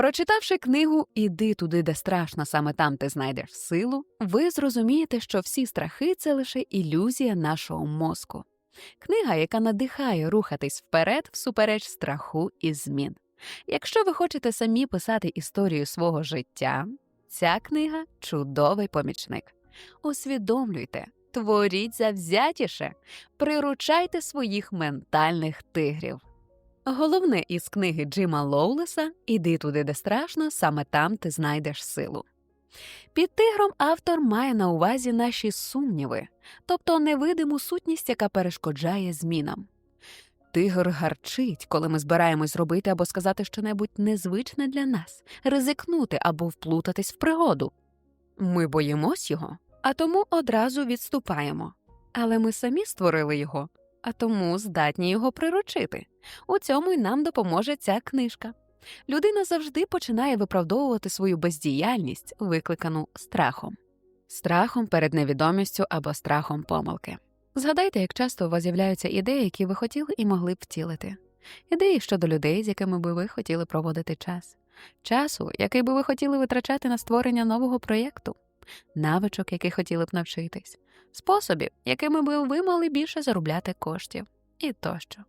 Прочитавши книгу Іди туди, де страшно, саме там ти знайдеш силу, ви зрозумієте, що всі страхи це лише ілюзія нашого мозку. Книга, яка надихає рухатись вперед всупереч страху і змін. Якщо ви хочете самі писати історію свого життя, ця книга чудовий помічник. Усвідомлюйте, творіть завзятіше, приручайте своїх ментальних тигрів. Головне із книги Джима Лоулеса Іди туди, де страшно, саме там ти знайдеш силу. Під тигром автор має на увазі наші сумніви, тобто невидиму сутність, яка перешкоджає змінам. Тигр гарчить, коли ми збираємось зробити або сказати щонебудь незвичне для нас, ризикнути або вплутатись в пригоду. Ми боїмось його, а тому одразу відступаємо. Але ми самі створили його, а тому здатні його приручити. У цьому й нам допоможе ця книжка. Людина завжди починає виправдовувати свою бездіяльність, викликану страхом, страхом перед невідомістю або страхом помилки. Згадайте, як часто у вас з'являються ідеї, які ви хотіли і могли б втілити, ідеї щодо людей, з якими би ви хотіли проводити час, часу, який би ви хотіли витрачати на створення нового проєкту, навичок, яких хотіли б навчитись, способів, якими би ви могли більше заробляти коштів, і тощо.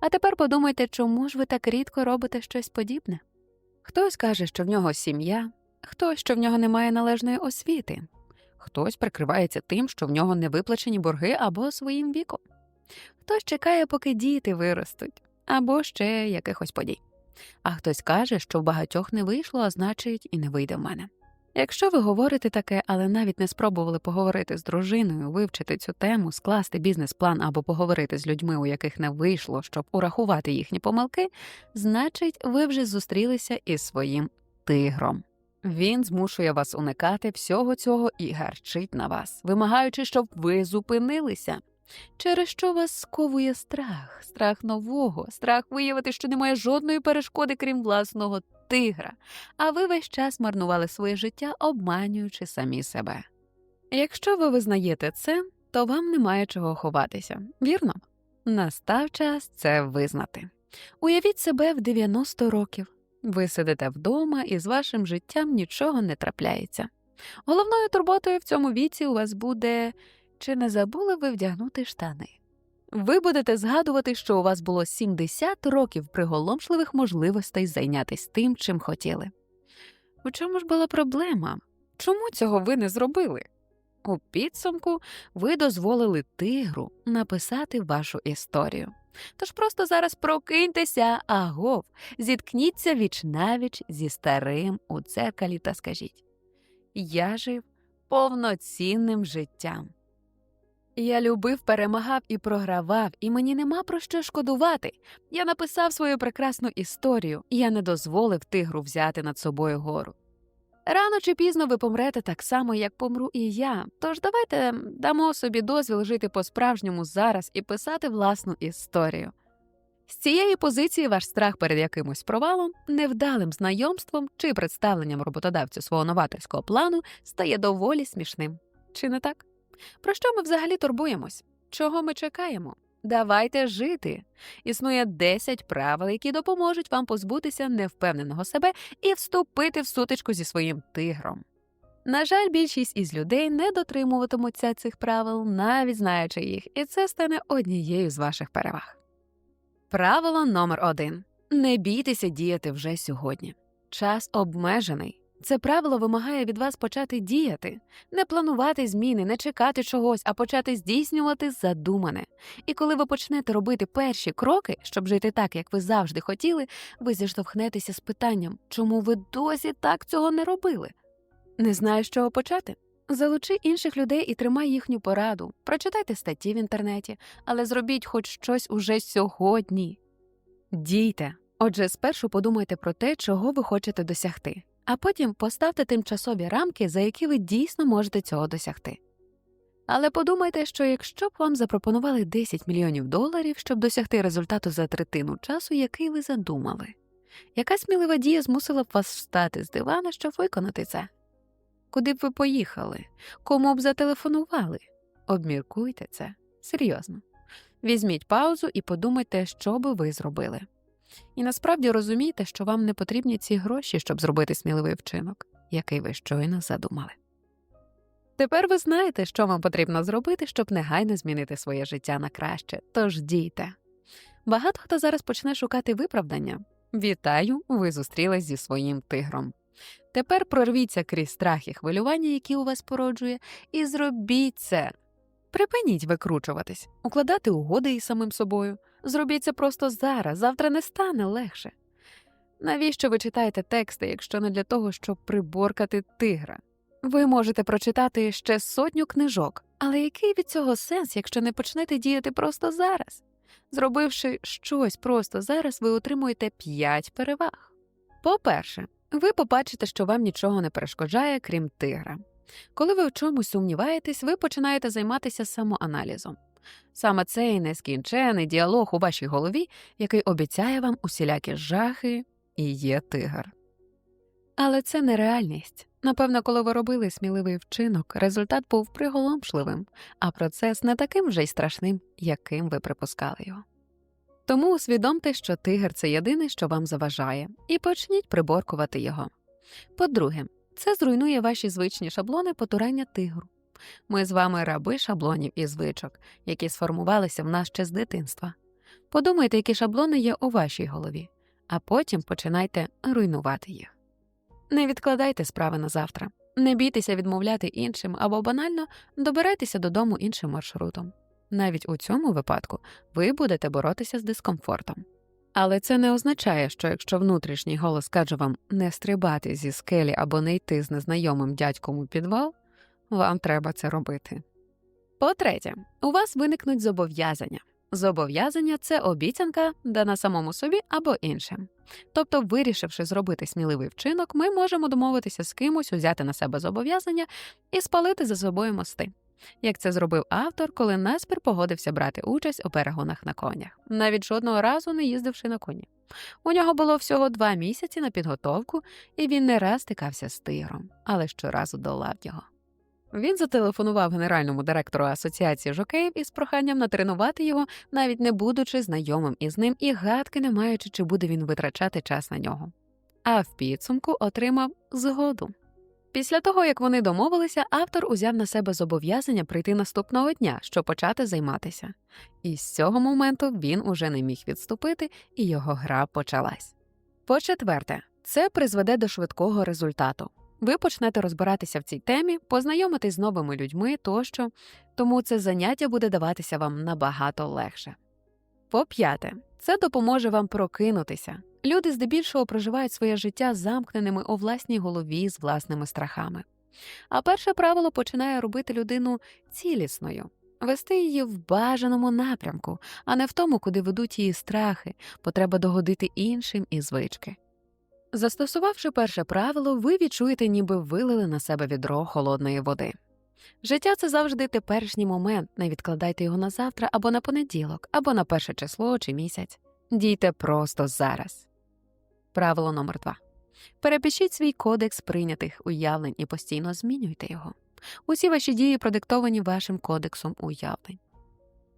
А тепер подумайте, чому ж ви так рідко робите щось подібне? Хтось каже, що в нього сім'я, хтось, що в нього немає належної освіти, хтось прикривається тим, що в нього не виплачені борги або своїм віком, хтось чекає, поки діти виростуть, або ще якихось подій. А хтось каже, що в багатьох не вийшло, а значить, і не вийде в мене. Якщо ви говорите таке, але навіть не спробували поговорити з дружиною, вивчити цю тему, скласти бізнес-план або поговорити з людьми, у яких не вийшло, щоб урахувати їхні помилки, значить, ви вже зустрілися із своїм тигром. Він змушує вас уникати всього цього і гарчить на вас, вимагаючи, щоб ви зупинилися. Через що вас сковує страх, страх нового, страх виявити, що немає жодної перешкоди, крім власного тигра, а ви весь час марнували своє життя, обманюючи самі себе. Якщо ви визнаєте це, то вам немає чого ховатися, вірно? Настав час це визнати. Уявіть себе в 90 років. Ви сидите вдома і з вашим життям нічого не трапляється. Головною турботою в цьому віці у вас буде чи не забули ви вдягнути штани? Ви будете згадувати, що у вас було 70 років приголомшливих можливостей зайнятися тим, чим хотіли. У чому ж була проблема? Чому цього ви не зробили? У підсумку ви дозволили тигру написати вашу історію. Тож просто зараз прокиньтеся, агов, зіткніться віч навіч зі старим у дзеркалі та скажіть Я жив повноцінним життям. Я любив, перемагав і програвав, і мені нема про що шкодувати. Я написав свою прекрасну історію, і я не дозволив тигру взяти над собою гору. Рано чи пізно ви помрете так само, як помру і я. Тож давайте дамо собі дозвіл жити по-справжньому зараз і писати власну історію. З цієї позиції ваш страх перед якимось провалом, невдалим знайомством чи представленням роботодавцю свого новаторського плану стає доволі смішним. Чи не так? Про що ми взагалі турбуємось? Чого ми чекаємо? Давайте жити. Існує 10 правил, які допоможуть вам позбутися невпевненого себе і вступити в сутичку зі своїм тигром. На жаль, більшість із людей не дотримуватимуться цих правил, навіть знаючи їх, і це стане однією з ваших переваг. Правило номер один не бійтеся діяти вже сьогодні. Час обмежений. Це правило вимагає від вас почати діяти, не планувати зміни, не чекати чогось, а почати здійснювати задумане. І коли ви почнете робити перші кроки, щоб жити так, як ви завжди хотіли, ви зіштовхнетеся з питанням, чому ви досі так цього не робили. Не знаєш, з чого почати? Залучи інших людей і тримай їхню пораду, прочитайте статті в інтернеті, але зробіть хоч щось уже сьогодні. Дійте. Отже, спершу подумайте про те, чого ви хочете досягти а потім поставте тимчасові рамки, за які ви дійсно можете цього досягти. Але подумайте, що якщо б вам запропонували 10 мільйонів доларів, щоб досягти результату за третину часу, який ви задумали, яка смілива дія змусила б вас встати з дивана, щоб виконати це? Куди б ви поїхали? Кому б зателефонували? Обміркуйте це серйозно. Візьміть паузу і подумайте, що би ви зробили. І насправді розумієте, що вам не потрібні ці гроші, щоб зробити сміливий вчинок, який ви щойно задумали. Тепер ви знаєте, що вам потрібно зробити, щоб негайно змінити своє життя на краще, тож дійте. Багато хто зараз почне шукати виправдання. Вітаю, ви зустрілись зі своїм тигром. Тепер прорвіться крізь страх і хвилювання, які у вас породжує, і зробіть це. Припиніть викручуватись, укладати угоди із самим собою. Зробіть це просто зараз, завтра не стане легше. Навіщо ви читаєте тексти, якщо не для того, щоб приборкати тигра? Ви можете прочитати ще сотню книжок, але який від цього сенс, якщо не почнете діяти просто зараз? Зробивши щось просто зараз, ви отримуєте 5 переваг. По-перше, ви побачите, що вам нічого не перешкоджає, крім тигра. Коли ви в чомусь сумніваєтесь, ви починаєте займатися самоаналізом. Саме цей нескінчений діалог у вашій голові, який обіцяє вам усілякі жахи, і є тигр. Але це не реальність. Напевно, коли ви робили сміливий вчинок, результат був приголомшливим, а процес не таким вже й страшним, яким ви припускали його. Тому усвідомте, що тигр це єдине, що вам заважає, і почніть приборкувати його. По-друге, це зруйнує ваші звичні шаблони потурання тигру. Ми з вами раби шаблонів і звичок, які сформувалися в нас ще з дитинства. Подумайте, які шаблони є у вашій голові, а потім починайте руйнувати їх. Не відкладайте справи на завтра, не бійтеся відмовляти іншим або банально добирайтеся додому іншим маршрутом. Навіть у цьому випадку ви будете боротися з дискомфортом. Але це не означає, що якщо внутрішній голос каже вам не стрибати зі скелі або не йти з незнайомим дядьком у підвал, вам треба це робити. По-третє, у вас виникнуть зобов'язання. Зобов'язання це обіцянка, дана самому собі або іншим. Тобто, вирішивши зробити сміливий вчинок, ми можемо домовитися з кимось, узяти на себе зобов'язання і спалити за собою мости. Як це зробив автор, коли наспір погодився брати участь у перегонах на конях, навіть жодного разу не їздивши на коні. У нього було всього два місяці на підготовку, і він не раз стикався з тигром, але щоразу долав його. Він зателефонував генеральному директору асоціації жокеїв із проханням натренувати його, навіть не будучи знайомим із ним і гадки не маючи, чи буде він витрачати час на нього. А в підсумку отримав згоду. Після того, як вони домовилися, автор узяв на себе зобов'язання прийти наступного дня, щоб почати займатися. І з цього моменту він уже не міг відступити, і його гра почалась. По четверте, це призведе до швидкого результату. Ви почнете розбиратися в цій темі, познайомитись з новими людьми тощо, тому це заняття буде даватися вам набагато легше. По п'яте, це допоможе вам прокинутися. Люди здебільшого проживають своє життя замкненими у власній голові з власними страхами. А перше правило починає робити людину цілісною, вести її в бажаному напрямку, а не в тому, куди ведуть її страхи, потреба догодити іншим і звички. Застосувавши перше правило, ви відчуєте, ніби вилили на себе відро холодної води. Життя це завжди теперішній момент, не відкладайте його на завтра або на понеділок, або на перше число чи місяць. Дійте просто зараз. Правило номер 2 Перепишіть свій кодекс прийнятих уявлень і постійно змінюйте його. Усі ваші дії продиктовані вашим кодексом уявлень.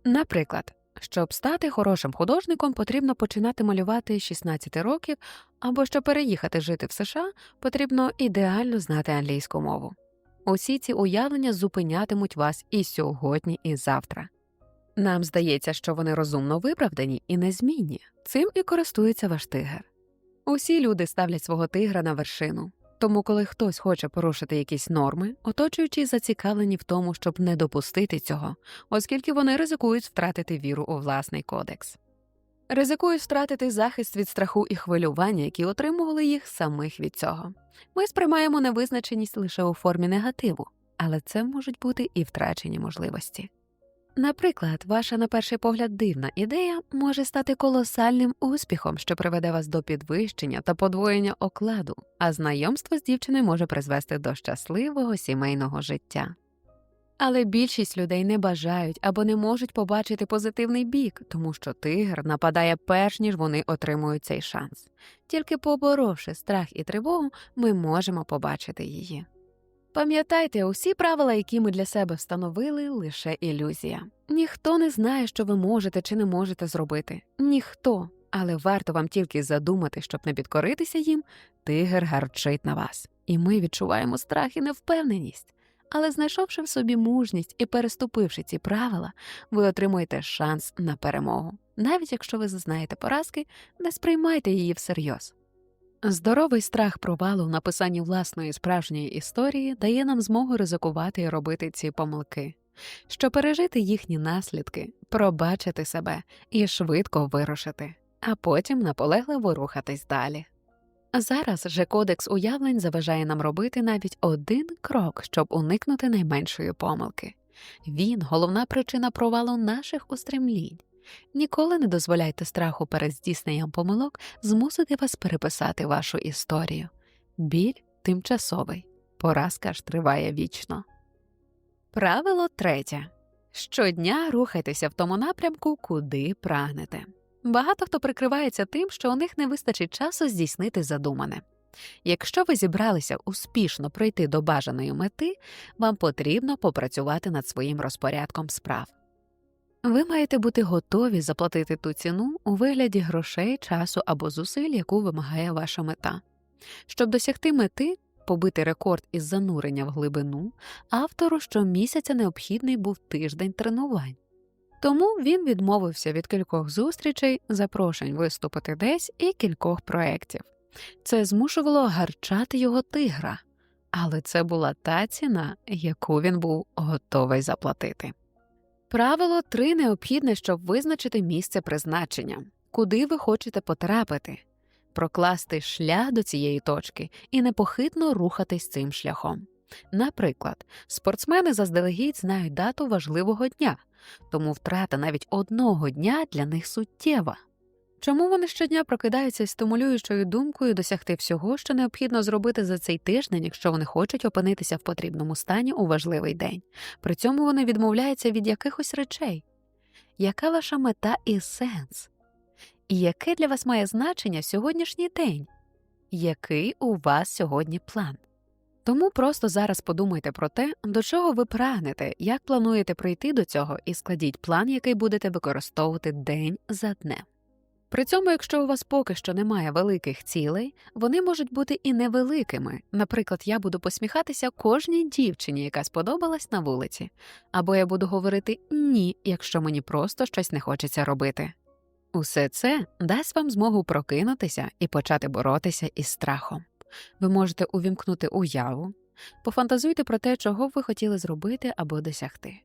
Наприклад, щоб стати хорошим художником, потрібно починати малювати з 16 років, або щоб переїхати жити в США, потрібно ідеально знати англійську мову. Усі ці уявлення зупинятимуть вас і сьогодні, і завтра. Нам здається, що вони розумно виправдані і незмінні. Цим і користується ваш тигр. Усі люди ставлять свого тигра на вершину. Тому, коли хтось хоче порушити якісь норми, оточуючі зацікавлені в тому, щоб не допустити цього, оскільки вони ризикують втратити віру у власний кодекс. Ризикують втратити захист від страху і хвилювання, які отримували їх самих від цього. Ми сприймаємо невизначеність лише у формі негативу, але це можуть бути і втрачені можливості. Наприклад, ваша на перший погляд дивна ідея може стати колосальним успіхом, що приведе вас до підвищення та подвоєння окладу, а знайомство з дівчиною може призвести до щасливого сімейного життя. Але більшість людей не бажають або не можуть побачити позитивний бік, тому що тигр нападає перш ніж вони отримують цей шанс. Тільки поборовши страх і тривогу, ми можемо побачити її. Пам'ятайте, усі правила, які ми для себе встановили, лише ілюзія. Ніхто не знає, що ви можете чи не можете зробити. Ніхто. Але варто вам тільки задумати, щоб не підкоритися їм, тигр гарчить на вас. І ми відчуваємо страх і невпевненість. Але знайшовши в собі мужність і переступивши ці правила, ви отримуєте шанс на перемогу. Навіть якщо ви зазнаєте поразки, не сприймайте її всерйоз. Здоровий страх провалу в написанні власної справжньої історії дає нам змогу ризикувати і робити ці помилки, щоб пережити їхні наслідки, пробачити себе і швидко вирушити, а потім наполегливо рухатись далі. Зараз же кодекс уявлень заважає нам робити навіть один крок, щоб уникнути найменшої помилки. Він головна причина провалу наших устремлінь. Ніколи не дозволяйте страху перед здійсненням помилок змусити вас переписати вашу історію. Біль тимчасовий, поразка ж триває вічно. Правило третє. Щодня рухайтеся в тому напрямку, куди прагнете. Багато хто прикривається тим, що у них не вистачить часу здійснити задумане. Якщо ви зібралися успішно прийти до бажаної мети, вам потрібно попрацювати над своїм розпорядком справ. Ви маєте бути готові заплатити ту ціну у вигляді грошей, часу або зусиль, яку вимагає ваша мета. Щоб досягти мети, побити рекорд із занурення в глибину, автору щомісяця необхідний був тиждень тренувань. Тому він відмовився від кількох зустрічей, запрошень виступити десь і кількох проєктів. Це змушувало гарчати його тигра, але це була та ціна, яку він був готовий заплатити. Правило 3 необхідне, щоб визначити місце призначення, куди ви хочете потрапити, прокласти шлях до цієї точки і непохитно рухатись цим шляхом. Наприклад, спортсмени заздалегідь знають дату важливого дня, тому втрата навіть одного дня для них суттєва. Чому вони щодня прокидаються стимулюючою думкою досягти всього, що необхідно зробити за цей тиждень, якщо вони хочуть опинитися в потрібному стані у важливий день? При цьому вони відмовляються від якихось речей. Яка ваша мета і сенс? І яке для вас має значення сьогоднішній день? Який у вас сьогодні план? Тому просто зараз подумайте про те, до чого ви прагнете, як плануєте прийти до цього, і складіть план, який будете використовувати день за днем. При цьому, якщо у вас поки що немає великих цілей, вони можуть бути і невеликими. Наприклад, я буду посміхатися кожній дівчині, яка сподобалась на вулиці, або я буду говорити ні, якщо мені просто щось не хочеться робити. Усе це дасть вам змогу прокинутися і почати боротися із страхом. Ви можете увімкнути уяву, пофантазуйте про те, чого ви хотіли зробити або досягти.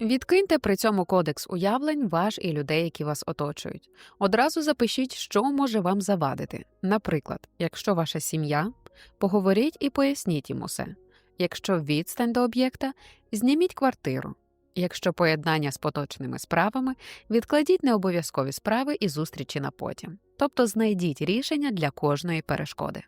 Відкиньте при цьому кодекс уявлень ваш і людей, які вас оточують. Одразу запишіть, що може вам завадити. Наприклад, якщо ваша сім'я, поговоріть і поясніть їм усе. Якщо відстань до об'єкта, зніміть квартиру. Якщо поєднання з поточними справами, відкладіть необов'язкові справи і зустрічі на потім, тобто знайдіть рішення для кожної перешкоди.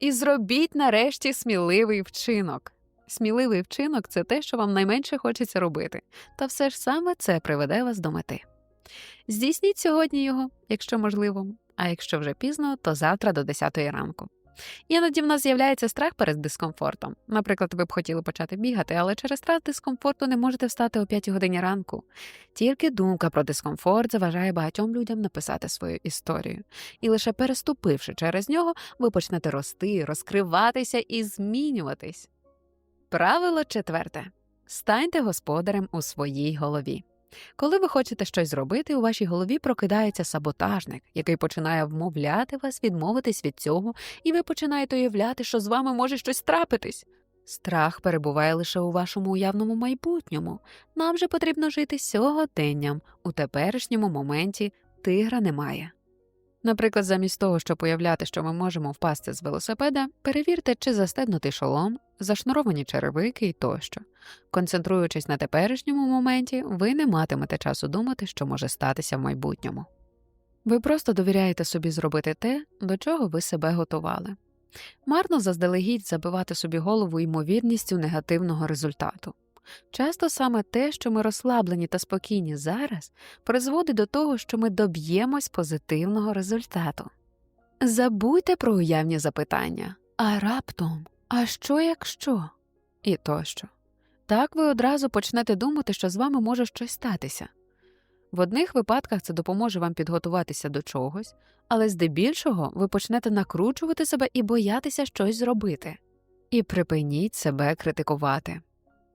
І зробіть нарешті сміливий вчинок. Сміливий вчинок це те, що вам найменше хочеться робити, та все ж саме це приведе вас до мети. Здійсніть сьогодні його, якщо можливо, а якщо вже пізно, то завтра до 10 ранку. Іноді в нас з'являється страх перед дискомфортом. Наприклад, ви б хотіли почати бігати, але через страх дискомфорту не можете встати о 5 годині ранку. Тільки думка про дискомфорт заважає багатьом людям написати свою історію. І лише переступивши через нього, ви почнете рости, розкриватися і змінюватись. Правило четверте станьте господарем у своїй голові. Коли ви хочете щось зробити, у вашій голові прокидається саботажник, який починає вмовляти вас відмовитись від цього, і ви починаєте уявляти, що з вами може щось трапитись. Страх перебуває лише у вашому уявному майбутньому. Нам же потрібно жити сьогоденням, у теперішньому моменті тигра немає. Наприклад, замість того, щоб уявляти, що ми можемо впасти з велосипеда, перевірте, чи застебнутий шолом, зашнуровані черевики і тощо. Концентруючись на теперішньому моменті, ви не матимете часу думати, що може статися в майбутньому. Ви просто довіряєте собі зробити те, до чого ви себе готували. Марно заздалегідь забивати собі голову ймовірністю негативного результату. Часто саме те, що ми розслаблені та спокійні зараз, призводить до того, що ми доб'ємось позитивного результату. Забудьте про уявні запитання, а раптом, а що якщо? І тощо. Так ви одразу почнете думати, що з вами може щось статися. В одних випадках це допоможе вам підготуватися до чогось, але здебільшого ви почнете накручувати себе і боятися щось зробити. І припиніть себе критикувати.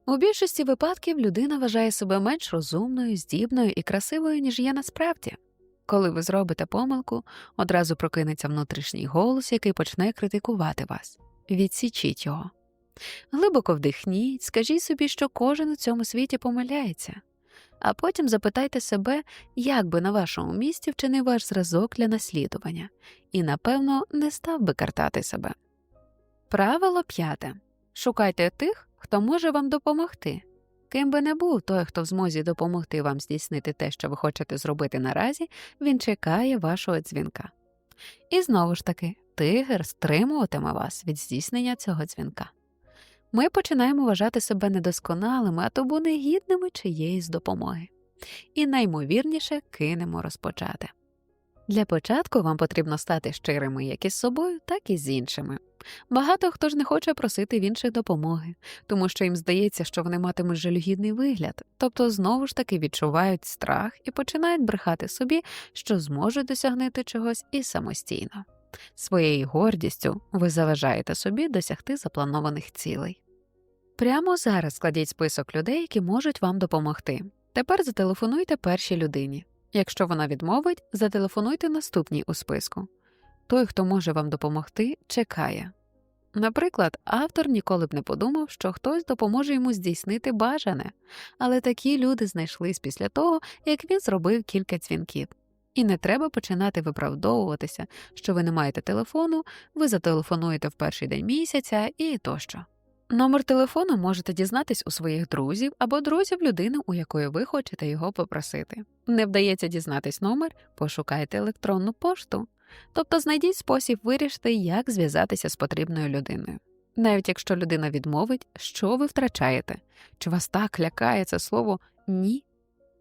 У більшості випадків людина вважає себе менш розумною, здібною і красивою, ніж є насправді. Коли ви зробите помилку, одразу прокинеться внутрішній голос, який почне критикувати вас. Відсічіть його. Глибоко вдихніть, скажіть собі, що кожен у цьому світі помиляється, а потім запитайте себе, як би на вашому місці вчинив ваш зразок для наслідування, і, напевно, не став би картати себе. Правило п'яте шукайте тих, хто може вам допомогти. Ким би не був той, хто в змозі допомогти вам здійснити те, що ви хочете зробити наразі, він чекає вашого дзвінка. І знову ж таки, тигр стримуватиме вас від здійснення цього дзвінка. Ми починаємо вважати себе недосконалими, а тому негідними чиєїсь допомоги. І наймовірніше кинемо розпочати. Для початку вам потрібно стати щирими як із собою, так і з іншими. Багато хто ж не хоче просити в інших допомоги, тому що їм здається, що вони матимуть жалюгідний вигляд, тобто знову ж таки відчувають страх і починають брехати собі, що зможуть досягнути чогось і самостійно. Своєю гордістю ви заважаєте собі досягти запланованих цілей. Прямо зараз складіть список людей, які можуть вам допомогти. Тепер зателефонуйте першій людині. Якщо вона відмовить, зателефонуйте наступній у списку. Той, хто може вам допомогти, чекає. Наприклад, автор ніколи б не подумав, що хтось допоможе йому здійснити бажане, але такі люди знайшлись після того, як він зробив кілька дзвінків. І не треба починати виправдовуватися, що ви не маєте телефону, ви зателефонуєте в перший день місяця і тощо. Номер телефону можете дізнатись у своїх друзів або друзів людини, у якої ви хочете його попросити. Не вдається дізнатись номер, пошукайте електронну пошту, тобто знайдіть спосіб вирішити, як зв'язатися з потрібною людиною. Навіть якщо людина відмовить, що ви втрачаєте? Чи вас так лякає це слово ні?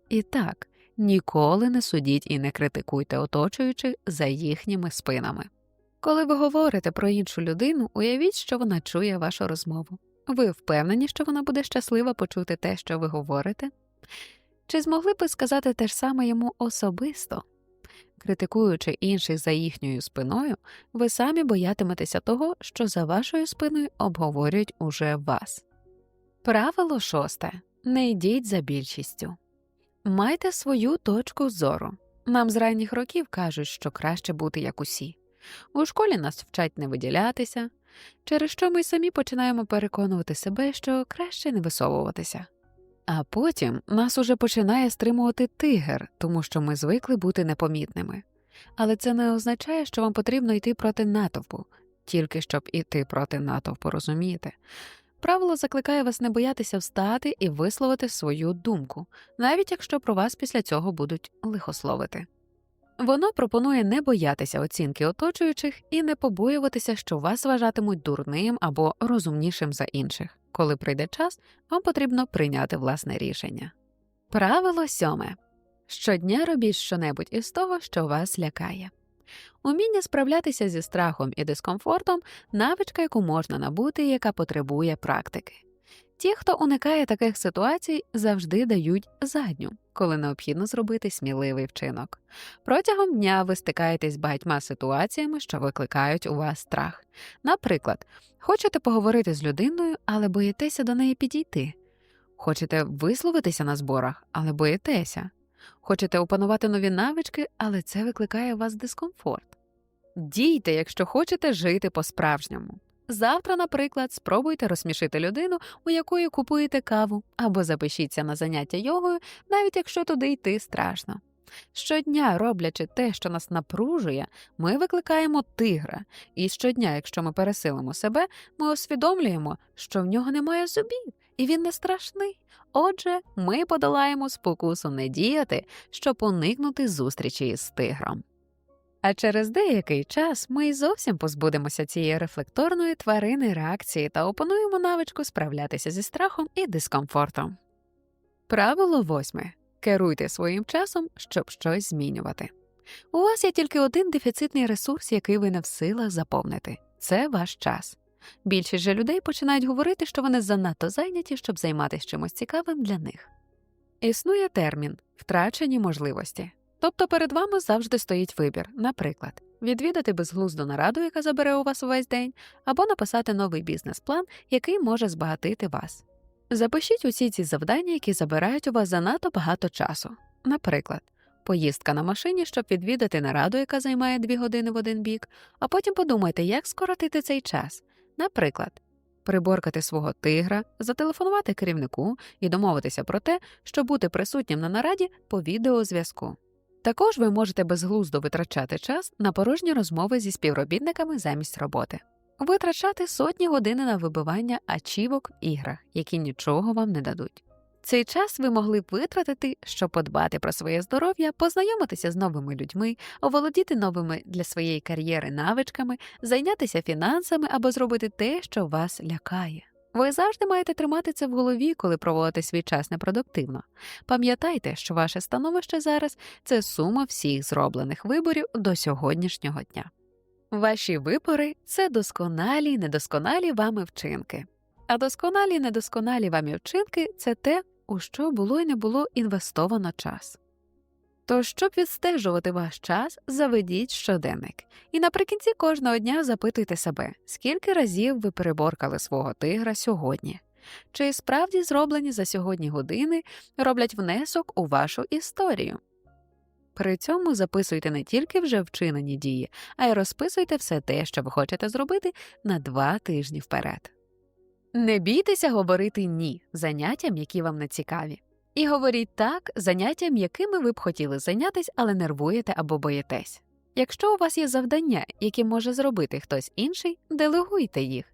І так, ніколи не судіть і не критикуйте оточуючих за їхніми спинами. Коли ви говорите про іншу людину, уявіть, що вона чує вашу розмову. Ви впевнені, що вона буде щаслива почути те, що ви говорите? Чи змогли б сказати те ж саме йому особисто? Критикуючи інших за їхньою спиною, ви самі боятиметеся того, що за вашою спиною обговорюють уже вас. Правило шосте не йдіть за більшістю. Майте свою точку зору. Нам з ранніх років кажуть, що краще бути як усі. У школі нас вчать не виділятися, через що ми самі починаємо переконувати себе, що краще не висовуватися. А потім нас уже починає стримувати тигр, тому що ми звикли бути непомітними. Але це не означає, що вам потрібно йти проти натовпу, тільки щоб іти проти натовпу, розумієте? Правило закликає вас не боятися встати і висловити свою думку, навіть якщо про вас після цього будуть лихословити. Воно пропонує не боятися оцінки оточуючих і не побоюватися, що вас вважатимуть дурним або розумнішим за інших. Коли прийде час, вам потрібно прийняти власне рішення. Правило сьоме щодня робіть щонебудь із того, що вас лякає. Уміння справлятися зі страхом і дискомфортом навичка, яку можна набути, і яка потребує практики. Ті, хто уникає таких ситуацій, завжди дають задню, коли необхідно зробити сміливий вчинок. Протягом дня ви стикаєтесь з багатьма ситуаціями, що викликають у вас страх. Наприклад, хочете поговорити з людиною, але боїтеся до неї підійти. Хочете висловитися на зборах, але боїтеся. Хочете опанувати нові навички, але це викликає у вас дискомфорт. Дійте, якщо хочете жити по-справжньому. Завтра, наприклад, спробуйте розсмішити людину, у якої купуєте каву, або запишіться на заняття йогою, навіть якщо туди йти страшно. Щодня, роблячи те, що нас напружує, ми викликаємо тигра, і щодня, якщо ми пересилимо себе, ми усвідомлюємо, що в нього немає зубів, і він не страшний. Отже, ми подолаємо спокусу не діяти, щоб уникнути зустрічі із тигром. А через деякий час ми й зовсім позбудемося цієї рефлекторної тварини реакції та опануємо навичку справлятися зі страхом і дискомфортом. Правило восьме керуйте своїм часом, щоб щось змінювати. У вас є тільки один дефіцитний ресурс, який ви не в силах заповнити це ваш час. Більшість же людей починають говорити, що вони занадто зайняті, щоб займатися чимось цікавим для них. Існує термін втрачені можливості. Тобто перед вами завжди стоїть вибір, наприклад, відвідати безглузду нараду, яка забере у вас увесь день, або написати новий бізнес-план, який може збагатити вас. Запишіть усі ці завдання, які забирають у вас занадто багато часу. Наприклад, поїздка на машині, щоб відвідати нараду, яка займає 2 години в один бік, а потім подумайте, як скоротити цей час. Наприклад, приборкати свого тигра, зателефонувати керівнику і домовитися про те, щоб бути присутнім на нараді по відеозв'язку. Також ви можете безглуздо витрачати час на порожні розмови зі співробітниками замість роботи, витрачати сотні годин на вибивання ачівок іграх, які нічого вам не дадуть. Цей час ви могли б витратити, щоб подбати про своє здоров'я, познайомитися з новими людьми, оволодіти новими для своєї кар'єри навичками, зайнятися фінансами або зробити те, що вас лякає. Ви завжди маєте тримати це в голові, коли проводите свій час непродуктивно. Пам'ятайте, що ваше становище зараз це сума всіх зроблених виборів до сьогоднішнього дня. Ваші вибори це досконалі й недосконалі вами вчинки. А досконалі й недосконалі вами вчинки це те, у що було й не було інвестовано час. Тож, щоб відстежувати ваш час, заведіть щоденник. І наприкінці кожного дня запитуйте себе, скільки разів ви переборкали свого тигра сьогодні, чи справді зроблені за сьогодні години роблять внесок у вашу історію. При цьому записуйте не тільки вже вчинені дії, а й розписуйте все те, що ви хочете зробити на два тижні вперед. Не бійтеся говорити ні заняттям, які вам не цікаві. І говоріть так заняттям, якими ви б хотіли зайнятися, але нервуєте або боїтесь. Якщо у вас є завдання, які може зробити хтось інший, делегуйте їх.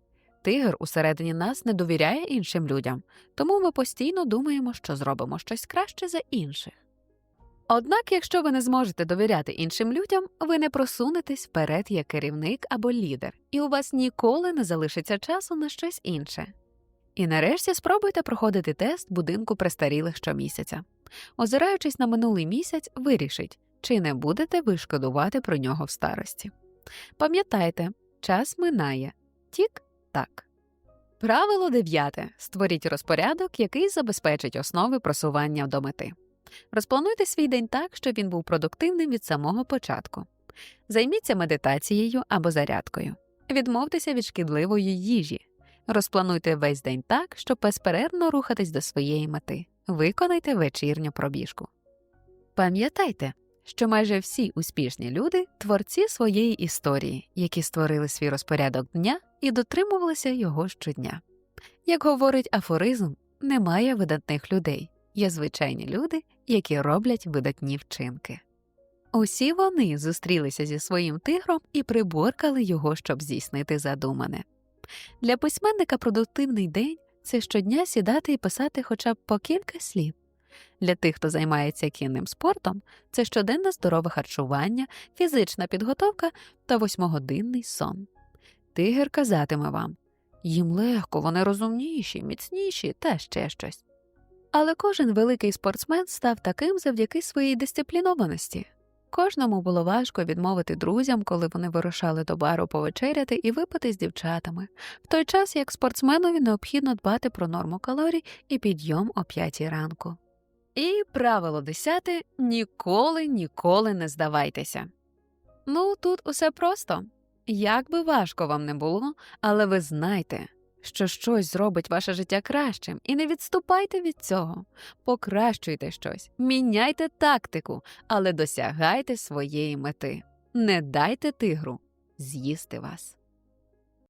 Тигр усередині нас не довіряє іншим людям, тому ми постійно думаємо, що зробимо щось краще за інших. Однак, якщо ви не зможете довіряти іншим людям, ви не просунетесь вперед як керівник або лідер, і у вас ніколи не залишиться часу на щось інше. І нарешті спробуйте проходити тест будинку престарілих щомісяця. Озираючись на минулий місяць, вирішіть, чи не будете ви шкодувати про нього в старості. Пам'ятайте, час минає тік-так. Правило дев'яте. Створіть розпорядок, який забезпечить основи просування до мети. Розплануйте свій день так, щоб він був продуктивним від самого початку. Займіться медитацією або зарядкою. Відмовтеся від шкідливої їжі. Розплануйте весь день так, щоб безперервно рухатись до своєї мети. Виконайте вечірню пробіжку. Пам'ятайте, що майже всі успішні люди творці своєї історії, які створили свій розпорядок дня і дотримувалися його щодня. Як говорить афоризм, немає видатних людей, є звичайні люди, які роблять видатні вчинки. Усі вони зустрілися зі своїм тигром і приборкали його, щоб здійснити задумане. Для письменника продуктивний день це щодня сідати і писати хоча б по кілька слів. Для тих, хто займається кінним спортом, це щоденне здорове харчування, фізична підготовка та восьмогодинний сон. Тигр казатиме вам їм легко, вони розумніші, міцніші та ще щось. Але кожен великий спортсмен став таким завдяки своїй дисциплінованості. Кожному було важко відмовити друзям, коли вони вирушали до бару повечеряти і випити з дівчатами, в той час як спортсменові необхідно дбати про норму калорій і підйом о п'ятій ранку. І правило десяте ніколи, ніколи не здавайтеся. Ну, тут усе просто. Як би важко вам не було, але ви знайте, що щось зробить ваше життя кращим, і не відступайте від цього. Покращуйте щось, міняйте тактику, але досягайте своєї мети. Не дайте тигру з'їсти вас.